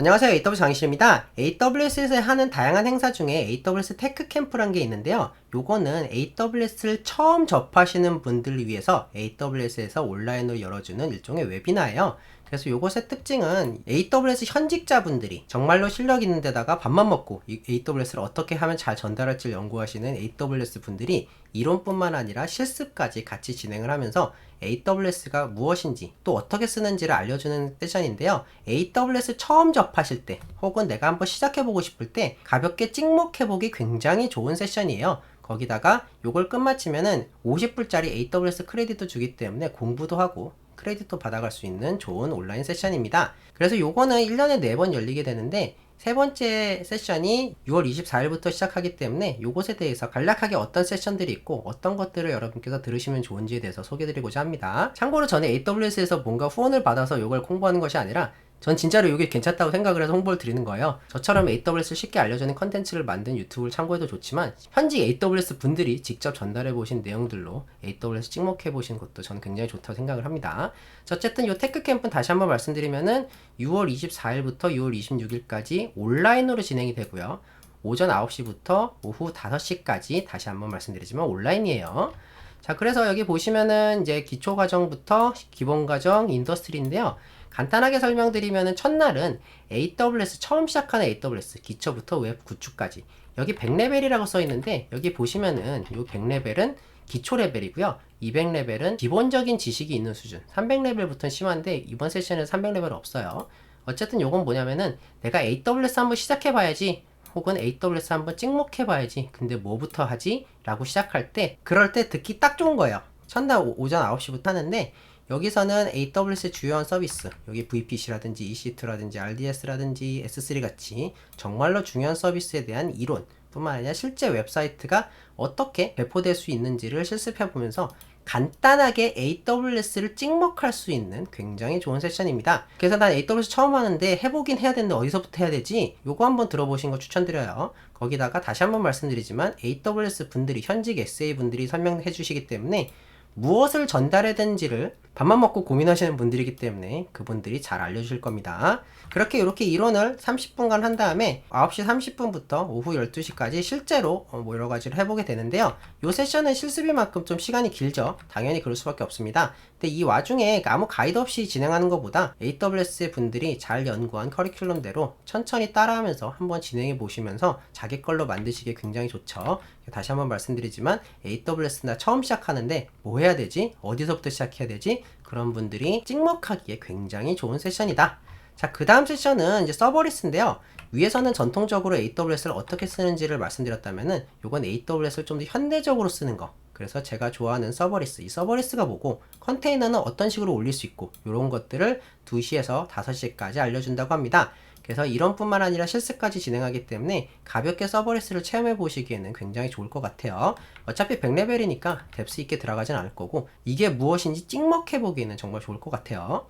안녕하세요. AWS 장희실입니다. AWS에서 하는 다양한 행사 중에 AWS 테크 캠프란 게 있는데요. 요거는 AWS를 처음 접하시는 분들을 위해서 AWS에서 온라인으로 열어주는 일종의 웨비나예요. 그래서 요것의 특징은 AWS 현직자분들이 정말로 실력 있는 데다가 밥만 먹고 이 AWS를 어떻게 하면 잘 전달할지 연구하시는 AWS 분들이 이론뿐만 아니라 실습까지 같이 진행을 하면서 AWS가 무엇인지 또 어떻게 쓰는지를 알려주는 세션인데요. AWS 처음 접하실 때 혹은 내가 한번 시작해보고 싶을 때 가볍게 찍먹해보기 굉장히 좋은 세션이에요. 거기다가 요걸 끝마치면은 50불짜리 AWS 크레딧도 주기 때문에 공부도 하고 크레딧도 받아갈 수 있는 좋은 온라인 세션입니다. 그래서 요거는 1년에 4번 열리게 되는데 세 번째 세션이 6월 24일부터 시작하기 때문에 요것에 대해서 간략하게 어떤 세션들이 있고 어떤 것들을 여러분께서 들으시면 좋은지에 대해서 소개드리고자 합니다. 참고로 저는 AWS에서 뭔가 후원을 받아서 요걸 공부하는 것이 아니라 전 진짜로 이게 괜찮다고 생각을 해서 홍보를 드리는 거예요. 저처럼 AWS를 쉽게 알려주는 컨텐츠를 만든 유튜브를 참고해도 좋지만 현직 AWS 분들이 직접 전달해 보신 내용들로 AWS 찍먹해 보신 것도 저는 굉장히 좋다고 생각을 합니다. 자, 어쨌든 이 테크 캠프는 다시 한번 말씀드리면은 6월 24일부터 6월 26일까지 온라인으로 진행이 되고요. 오전 9시부터 오후 5시까지 다시 한번 말씀드리지만 온라인이에요. 자, 그래서 여기 보시면은 이제 기초 과정부터 기본 과정, 인더스트리인데요. 간단하게 설명드리면은 첫날은 AWS 처음 시작하는 AWS 기초부터 웹 구축까지 여기 100레벨이라고 써 있는데 여기 보시면은 이 100레벨은 기초 레벨이고요. 200레벨은 기본적인 지식이 있는 수준. 300레벨부터는 심한데 이번 세션은 300레벨 없어요. 어쨌든 요건 뭐냐면은 내가 AWS 한번 시작해 봐야지 혹은 AWS 한번 찍먹해 봐야지. 근데 뭐부터 하지? 라고 시작할 때 그럴 때 듣기 딱 좋은 거예요. 첫날 오- 오전 9시부터 하는데 여기서는 AWS 주요한 서비스, 여기 VPC라든지 EC2라든지 RDS라든지 S3 같이 정말로 중요한 서비스에 대한 이론 뿐만 아니라 실제 웹사이트가 어떻게 배포될 수 있는지를 실습해 보면서 간단하게 AWS를 찍먹할 수 있는 굉장히 좋은 세션입니다. 그래서 난 AWS 처음 하는데 해보긴 해야 되는데 어디서부터 해야 되지? 요거 한번 들어보신 거 추천드려요. 거기다가 다시 한번 말씀드리지만 AWS 분들이 현직 SA 분들이 설명해 주시기 때문에 무엇을 전달해야 되는지를 밥만 먹고 고민하시는 분들이기 때문에 그분들이 잘 알려주실 겁니다. 그렇게 이렇게 이론을 30분간 한 다음에 9시 30분부터 오후 12시까지 실제로 어, 뭐 여러 가지를 해보게 되는데요. 이 세션은 실습일 만큼 좀 시간이 길죠. 당연히 그럴 수밖에 없습니다. 근데 이 와중에 아무 가이드 없이 진행하는 것보다 AWS 분들이 잘 연구한 커리큘럼대로 천천히 따라하면서 한번 진행해 보시면서 자기 걸로 만드시기 굉장히 좋죠. 다시 한번 말씀드리지만 AWS나 처음 시작하는데 뭐 해야 되지? 어디서부터 시작해야 되지? 그런 분들이 찍먹하기에 굉장히 좋은 세션이다. 자, 그 다음 세션은 이제 서버리스인데요. 위에서는 전통적으로 AWS를 어떻게 쓰는지를 말씀드렸다면은 요건 AWS를 좀 더 현대적으로 쓰는 거. 그래서 제가 좋아하는 서버리스, 이 서버리스가 뭐고 컨테이너는 어떤 식으로 올릴 수 있고 이런 것들을 2시에서 5시까지 알려준다고 합니다. 그래서 이론뿐만 아니라 실습까지 진행하기 때문에 가볍게 서버리스를 체험해 보시기에는 굉장히 좋을 것 같아요. 어차피 100레벨이니까 뎁스 있게 들어가진 않을 거고 이게 무엇인지 찍먹해 보기에는 정말 좋을 것 같아요.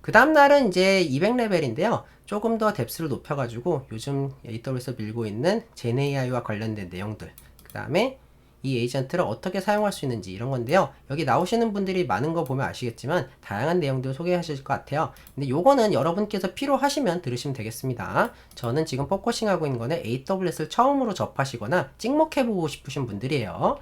그 다음 날은 이제 200레벨인데요. 조금 더 뎁스를 높여가지고 요즘 AWS 밀고 있는 GenAI와 관련된 내용들. 그 다음에 이 에이전트를 어떻게 사용할 수 있는지 이런 건데요. 여기 나오시는 분들이 많은 거 보면 아시겠지만 다양한 내용들을 소개하실 것 같아요. 근데 요거는 여러분께서 필요하시면 들으시면 되겠습니다. 저는 지금 포커싱하고 있는 거는 AWS를 처음으로 접하시거나 찍먹해보고 싶으신 분들이에요.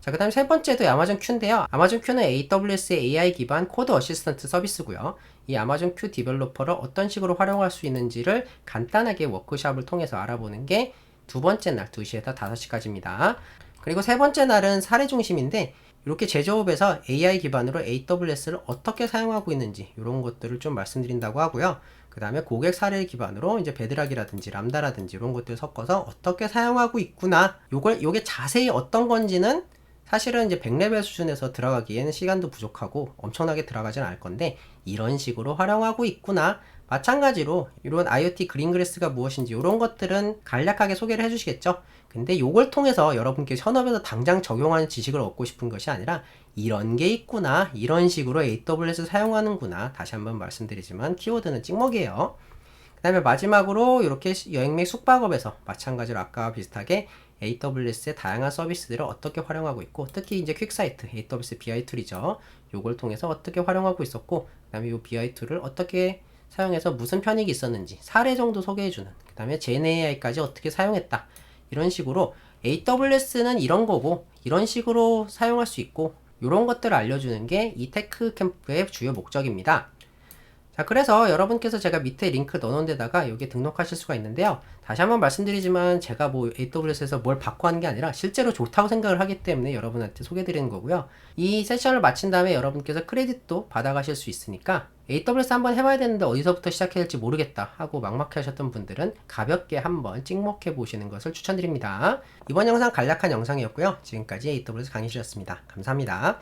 자, 그 다음에 세 번째도 아마존 Q인데요. 아마존 Q는 AWS의 AI 기반 코드 어시스턴트 서비스고요. 이 아마존 Q 디벨로퍼를 어떤 식으로 활용할 수 있는지를 간단하게 워크샵을 통해서 알아보는 게 두 번째 날 2시에서 5시까지입니다. 그리고 세 번째 날은 사례 중심인데 이렇게 제조업에서 AI 기반으로 AWS를 어떻게 사용하고 있는지 이런 것들을 좀 말씀드린다고 하고요. 그 다음에 고객 사례 기반으로 이제 베드락이라든지 람다라든지 이런 것들 섞어서 어떻게 사용하고 있구나. 요걸 요게 자세히 어떤 건지는 사실은 이제 100레벨 수준에서 들어가기에는 시간도 부족하고 엄청나게 들어가진 않을 건데 이런 식으로 활용하고 있구나. 마찬가지로 이런 IoT 그린그래스가 무엇인지 이런 것들은 간략하게 소개를 해주시겠죠. 근데 이걸 통해서 여러분께 현업에서 당장 적용하는 지식을 얻고 싶은 것이 아니라 이런 게 있구나. 이런 식으로 AWS 사용하는구나. 다시 한번 말씀드리지만 키워드는 찍먹이에요. 그 다음에 마지막으로 이렇게 여행 및 숙박업에서 마찬가지로 아까와 비슷하게 AWS의 다양한 서비스들을 어떻게 활용하고 있고 특히 이제 퀵사이트 AWS BI 툴이죠. 요걸 통해서 어떻게 활용하고 있었고 그다음에 이 BI 툴을 어떻게 사용해서 무슨 편익이 있었는지 사례 정도 소개해주는 그 다음에 GenAI까지 어떻게 사용했다 이런 식으로 AWS는 이런 거고 이런 식으로 사용할 수 있고 이런 것들을 알려주는 게 이 테크 캠프의 주요 목적입니다. 자, 그래서 여러분께서 제가 밑에 링크 넣어놓은 데다가 여기 등록하실 수가 있는데요. 다시 한번 말씀드리지만 제가 뭐 AWS에서 뭘 받고 하는 게 아니라 실제로 좋다고 생각을 하기 때문에 여러분한테 소개 드리는 거고요. 이 세션을 마친 다음에 여러분께서 크레딧도 받아가실 수 있으니까 AWS 한번 해봐야 되는데 어디서부터 시작해야 될지 모르겠다 하고 막막해 하셨던 분들은 가볍게 한번 찍먹해 보시는 것을 추천드립니다. 이번 영상 간략한 영상이었고요. 지금까지 AWS 강의실이었습니다. 감사합니다.